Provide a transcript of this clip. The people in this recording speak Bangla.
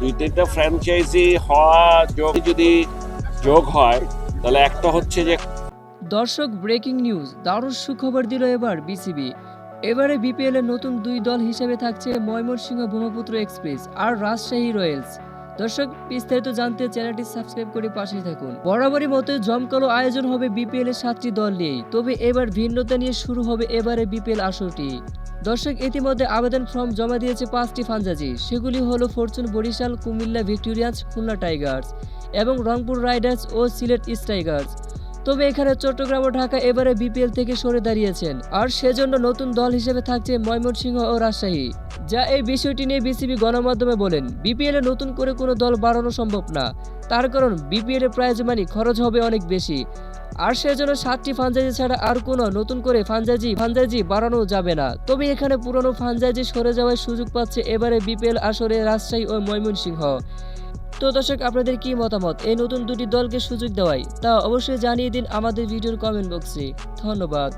দুই তিনটা ফ্র্যাঞ্চাইজি হওয়া যোগ যদি যোগ হয়, তাহলে একটা হচ্ছে যে দর্শক ব্রেকিং নিউজ দারুণ সুখবর দিল এবার বিসিবি এবারে বিপিএল এর নতুন দুই দল হিসেবে থাকছে ময়মনসিংহ ব্রহ্মপুত্র এক্সপ্রেস আর রাজশাহী রয়্যালস দর্শক, বিস্তারিত জানতে চ্যানেলটি সাবস্ক্রাইব করে পাশেই থাকুন। বরাবরই মতো জমকালো আয়োজন হবে বিপিএল এর সাতটি দল নিয়েই, তবে এবার ভিন্নতা নিয়ে শুরু হবে এবারে বিপিএল আসরটি। দর্শক, ইতিমধ্যে আবেদন ফর্ম জমা দিয়েছে পাঁচটি ফানজাজি সেগুলি হলো fortune Barishal, Cumilla, victorians, Khulna tigers এবং রংপুর রাইডার্স ও সিলেট স্ট্রাইগার্স তবে এখানে চট্টগ্রাম ও ঢাকা এবারে বিপিএল থেকে সরে দাঁড়িয়েছেন। আর সেজন্য নতুন দল হিসেবে থাকছে ময়মনসিংহ ও রাজশাহী। যা এই বিষয়টি নিয়ে বিসিবি গণমাধ্যমে বলেন, বিপিএলে নতুন করে কোনো দল বাড়ানো সম্ভব না। তার কারণ, বিপিএল এর প্রাইজ মানি খরচ হবে অনেক বেশি। আর সেজন্য সাতটি ফানজাজি ছাড়া আর কোনো নতুন করে ফানজাজি ফানজাজি বাড়ানো যাবে না। তবে এখানে পুরনো ফানজাজি সরে যাওয়ার সুযোগ পাচ্ছে এবারে বিপিএল আসরে রাজশাহী ও ময়মনসিংহ। তো দর্শক, আপনাদের কি মতামত? এই নতুন দুটি দলকে সুযোগ দেওয়ায় তা অবশ্যই জানিয়ে দিন আমাদের ভিডিওর কমেন্ট বক্সে ধন্যবাদ।